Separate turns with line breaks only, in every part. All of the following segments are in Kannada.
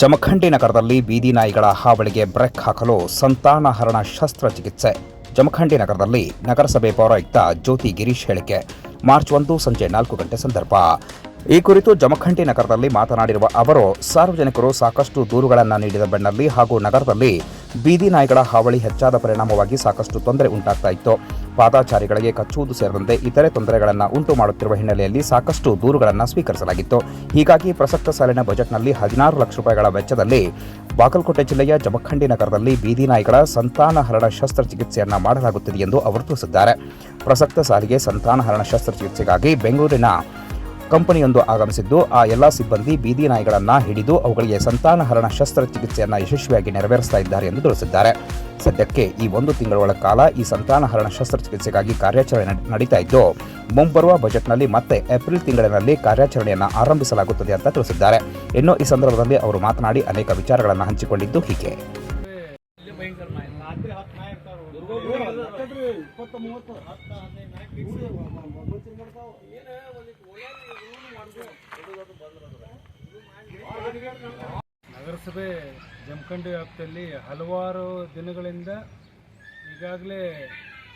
ಜಮಖಂಡಿ ನಗರದಲ್ಲಿ ಬೀದಿ ನಾಯಿಗಳ ಹಾವಳಿಗೆ ಬ್ರೇಕ್ ಹಾಕಲು ಸಂತಾನಹರಣ ಶಸ್ತ್ರಚಿಕಿತ್ಸೆ ಜಮಖಂಡಿ ನಗರದಲ್ಲಿ ನಗರಸಭೆ ಪೌರಾಯುಕ್ತ ಜ್ಯೋತಿ ಗಿರೀಶ್ ಹೇಳಿಕೆ. ಮಾರ್ಚ್ ಒಂದು ಸಂಜೆ ನಾಲ್ಕು ಗಂಟೆ ಸಂದರ್ಭ. ಈ ಕುರಿತು ಜಮಖಂಡಿ ನಗರದಲ್ಲಿ ಮಾತನಾಡಿರುವ ಅವರು, ಸಾರ್ವಜನಿಕರು ಸಾಕಷ್ಟು ದೂರುಗಳನ್ನು ನೀಡಿದ ಬೆನ್ನಲ್ಲಿ ಹಾಗೂ ನಗರದಲ್ಲಿ ಬೀದಿ ನಾಯಿಗಳ ಹಾವಳಿ ಹೆಚ್ಚಾದ ಪರಿಣಾಮವಾಗಿ ಸಾಕಷ್ಟು ತೊಂದರೆ ಉಂಟಾಗ್ತಾ ಇತ್ತು. ಪಾದಾಚಾರಿಗಳಿಗೆ ಕಚ್ಚುವುದು ಸೇರಿದಂತೆ ಇತರೆ ತೊಂದರೆಗಳನ್ನು ಉಂಟು ಮಾಡುತ್ತಿರುವ ಹಿನ್ನೆಲೆಯಲ್ಲಿ ಸಾಕಷ್ಟು ದೂರುಗಳನ್ನು ಸ್ವೀಕರಿಸಲಾಗಿತ್ತು. ಹೀಗಾಗಿ ಪ್ರಸಕ್ತ ಸಾಲಿನ ಬಜೆಟ್ನಲ್ಲಿ ಹದಿನಾರು ಲಕ್ಷ ರೂಪಾಯಿಗಳ ವೆಚ್ಚದಲ್ಲಿ ಬಾಗಲಕೋಟೆ ಜಿಲ್ಲೆಯ ಜಮಖಂಡಿ ನಗರದಲ್ಲಿ ಬೀದಿ ನಾಯಿಗಳ ಸಂತಾನಹರಣ ಶಸ್ತ್ರಚಿಕಿತ್ಸೆಯನ್ನು ಮಾಡಲಾಗುತ್ತಿದೆ ಎಂದು ಅವರು ತಿಳಿಸಿದ್ದಾರೆ. ಪ್ರಸಕ್ತ ಸಾಲಿಗೆ ಸಂತಾನಹರಣ ಶಸ್ತ್ರಚಿಕಿತ್ಸೆಗಾಗಿ ಬೆಂಗಳೂರಿನ ಕಂಪನಿಯೊಂದು ಆಗಮಿಸಿದ್ದು, ಆ ಎಲ್ಲ ಸಿಬ್ಬಂದಿ ಬೀದಿ ನಾಯಿಗಳನ್ನು ಹಿಡಿದು ಅವುಗಳಿಗೆ ಸಂತಾನಹರಣ ಶಸ್ತ್ರಚಿಕಿತ್ಸೆಯನ್ನು ಯಶಸ್ವಿಯಾಗಿ ನೆರವೇರಿಸ್ತಾ ಇದ್ದಾರೆ ಎಂದು ತಿಳಿಸಿದ್ದಾರೆ. ಸದ್ಯಕ್ಕೆ ಈ ಒಂದು ತಿಂಗಳ ಕಾಲ ಈ ಸಂತಾನಹರಣ ಶಸ್ತ್ರಚಿಕಿತ್ಸೆಗಾಗಿ ಕಾರ್ಯಾಚರಣೆ ನಡೆ- ನಡೀತಾ ಇದ್ದು, ಮುಂಬರುವ ಬಜೆಟ್ನಲ್ಲಿ ಮತ್ತೆ ಏಪ್ರಿಲ್ ತಿಂಗಳಿನಲ್ಲಿ ಕಾರ್ಯಾಚರಣೆಯನ್ನು ಆರಂಭಿಸಲಾಗುತ್ತದೆ ಅಂತ ತಿಳಿಸಿದ್ದಾರೆ. ಇನ್ನು ಈ ಸಂದರ್ಭದಲ್ಲಿ ಅವರು ಮಾತನಾಡಿ ಅನೇಕ ವಿಚಾರಗಳನ್ನು ಹಂಚಿಕೊಂಡಿದ್ದು ಹೀಗೆ.
ನಗರಸಭೆ ಜಮಖಂಡಿ ವ್ಯಾಪ್ತಿಯಲ್ಲಿ ಹಲವಾರು ದಿನಗಳಿಂದ ಈಗಾಗಲೇ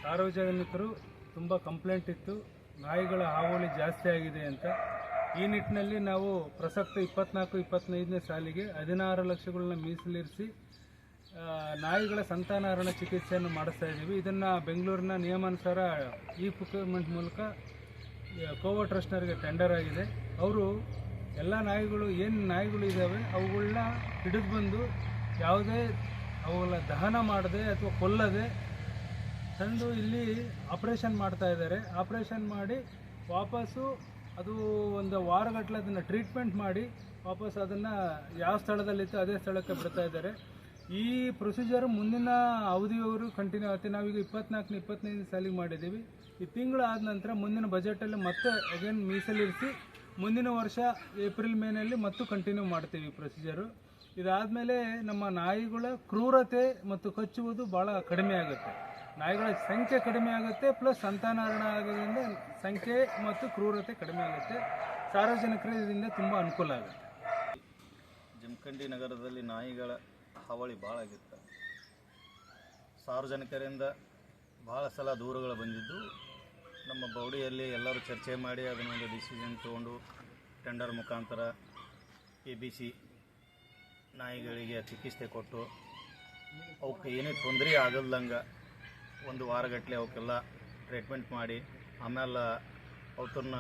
ಸಾರ್ವಜನಿಕರು ತುಂಬ ಕಂಪ್ಲೇಂಟ್ ಇತ್ತು. ನಾಯಿಗಳ ಹಾವಳಿ ಜಾಸ್ತಿ ಆಗಿದೆ ಅಂತ. ಈ ನಿಟ್ಟಿನಲ್ಲಿ ನಾವು ಪ್ರಸಕ್ತ ಇಪ್ಪತ್ನಾಲ್ಕು, ಇಪ್ಪತ್ತೈದನೇ ಸಾಲಿಗೆ ಹದಿನಾರು ಲಕ್ಷಗಳನ್ನ ಮೀಸಲಿರಿಸಿ ನಾಯಿಗಳ ಸಂತಾನಹರಣ ಚಿಕಿತ್ಸೆಯನ್ನು ಮಾಡಿಸ್ತಾ ಇದ್ದೀವಿ. ಇದನ್ನು ಬೆಂಗಳೂರಿನ ನಿಯಮಾನುಸಾರ ಇ ಪ್ರೊಕ್ಯೂರ್ಮೆಂಟ್ ಮೂಲಕ ಕೋವಾ ಟ್ರಸ್ಟ್ನವರಿಗೆ ಟೆಂಡರ್ ಆಗಿದೆ. ಅವರು ಎಲ್ಲ ನಾಯಿಗಳು ಏನು ನಾಯಿಗಳು ಇದ್ದಾವೆ ಅವುಗಳನ್ನ ಹಿಡಿದು ಬಂದು ಯಾವುದೇ ಅವುಗಳ ದಹನ ಮಾಡದೆ ಅಥವಾ ಕೊಲ್ಲದೆ ತಂದು ಇಲ್ಲಿ ಆಪ್ರೇಷನ್ ಮಾಡ್ತಾ ಇದ್ದಾರೆ. ಆಪ್ರೇಷನ್ ಮಾಡಿ ವಾಪಸ್ಸು ಅದು ಒಂದು ವಾರಗಟ್ಟಲೆ ಅದನ್ನು ಟ್ರೀಟ್ಮೆಂಟ್ ಮಾಡಿ ವಾಪಸ್ ಅದನ್ನು ಯಾವ ಸ್ಥಳದಲ್ಲಿತ್ತು ಅದೇ ಸ್ಥಳಕ್ಕೆ ಬಿಡ್ತಾ ಇದ್ದಾರೆ. ಈ ಪ್ರೊಸೀಜರ್ ಮುಂದಿನ ಅವಧಿಯವರು ಕಂಟಿನ್ಯೂ ಆಗುತ್ತೆ. ನಾವೀಗ ಇಪ್ಪತ್ನಾಲ್ಕನೇ ಇಪ್ಪತ್ತೈದು ಸಾಲಿಗೆ ಮಾಡಿದ್ದೀವಿ. ಈ ತಿಂಗಳು ಆದ ನಂತರ ಮುಂದಿನ ಬಜೆಟಲ್ಲಿ ಮತ್ತೆ ಅಗೇನ್ ಮೀಸಲಿರಿಸಿ ಮುಂದಿನ ವರ್ಷ ಏಪ್ರಿಲ್ ಮೇನಲ್ಲಿ ಮತ್ತು ಕಂಟಿನ್ಯೂ ಮಾಡ್ತೀವಿ ಪ್ರೊಸೀಜರು ಇದಾದಮೇಲೆ ನಮ್ಮ ನಾಯಿಗಳ ಕ್ರೂರತೆ ಮತ್ತು ಕಚ್ಚುವುದು ಭಾಳ ಕಡಿಮೆ ಆಗುತ್ತೆ. ನಾಯಿಗಳ ಸಂಖ್ಯೆ ಕಡಿಮೆ ಆಗುತ್ತೆ ಪ್ಲಸ್ ಸಂತಾನಹರಣ ಆಗೋದ್ರಿಂದ ಸಂಖ್ಯೆ ಮತ್ತು ಕ್ರೂರತೆ ಕಡಿಮೆ ಆಗುತ್ತೆ. ಸಾರ್ವಜನಿಕರಿಗೆ ಇದರಿಂದ ತುಂಬ ಅನುಕೂಲ ಆಗುತ್ತೆ.
ಜಮಖಂಡಿ ನಗರದಲ್ಲಿ ನಾಯಿಗಳ ಹಾವಳಿ ಭಾಳ ಆಗಿತ್ತು. ಸಾರ್ವಜನಿಕರಿಂದ ಭಾಳ ಸಲ ದೂರುಗಳು ಬಂದಿದ್ದು ನಮ್ಮ ಬೌಡಿಯಲ್ಲಿ ಎಲ್ಲರೂ ಚರ್ಚೆ ಮಾಡಿ ಅದನ್ನೊಂದು ಡಿಸಿಷನ್ ತೊಗೊಂಡು ಟೆಂಡರ್ ಮುಖಾಂತರ ಎ ಬಿ ಸಿ ನಾಯಿಗಳಿಗೆ ಚಿಕಿತ್ಸೆ ಕೊಟ್ಟು ಅವಕ್ಕೆ ಏನೇ ತೊಂದರೆ ಆಗಲ್ದಂಗೆ ಒಂದು ವಾರಗಟ್ಟಲೆ ಅವಕ್ಕೆಲ್ಲ ಟ್ರೀಟ್ಮೆಂಟ್ ಮಾಡಿ, ಆಮೇಲೆ ಅವತ್ತನ್ನ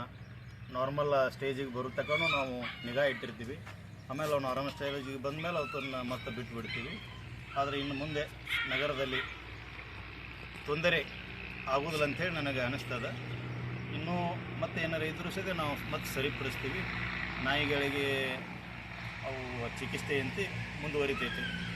ನಾರ್ಮಲ್ ಸ್ಟೇಜಿಗೆ ಬರೋ ನಾವು ನಿಗಾ ಇಟ್ಟಿರ್ತೀವಿ. ಆಮೇಲೆ ಅವ್ನು ಆರಾಮ ಸ್ಟೇಜಿಗೆ ಬಂದಮೇಲೆ ಅವತ್ತನ್ನ ಮತ್ತೆ ಬಿಟ್ಟು ಬಿಡ್ತೀವಿ ಆದರೆ ಇನ್ನು ಮುಂದೆ ನಗರದಲ್ಲಿ ತೊಂದರೆ ಆಗೋದಿಲ್ಲ ಅಂಥೇಳಿ ನನಗೆ ಅನ್ನಿಸ್ತದ. ಇನ್ನೂ ಮತ್ತೆ ಏನಾರು ಇದ್ರೂ ಸಹಿತ ನಾವು ಮತ್ತೆ ಸರಿಪಡಿಸ್ತೀವಿ. ನಾಯಿಗಳಿಗೆ ಅವು ಚಿಕಿತ್ಸೆಯಂತೆ ಮುಂದುವರಿತೈತೆ.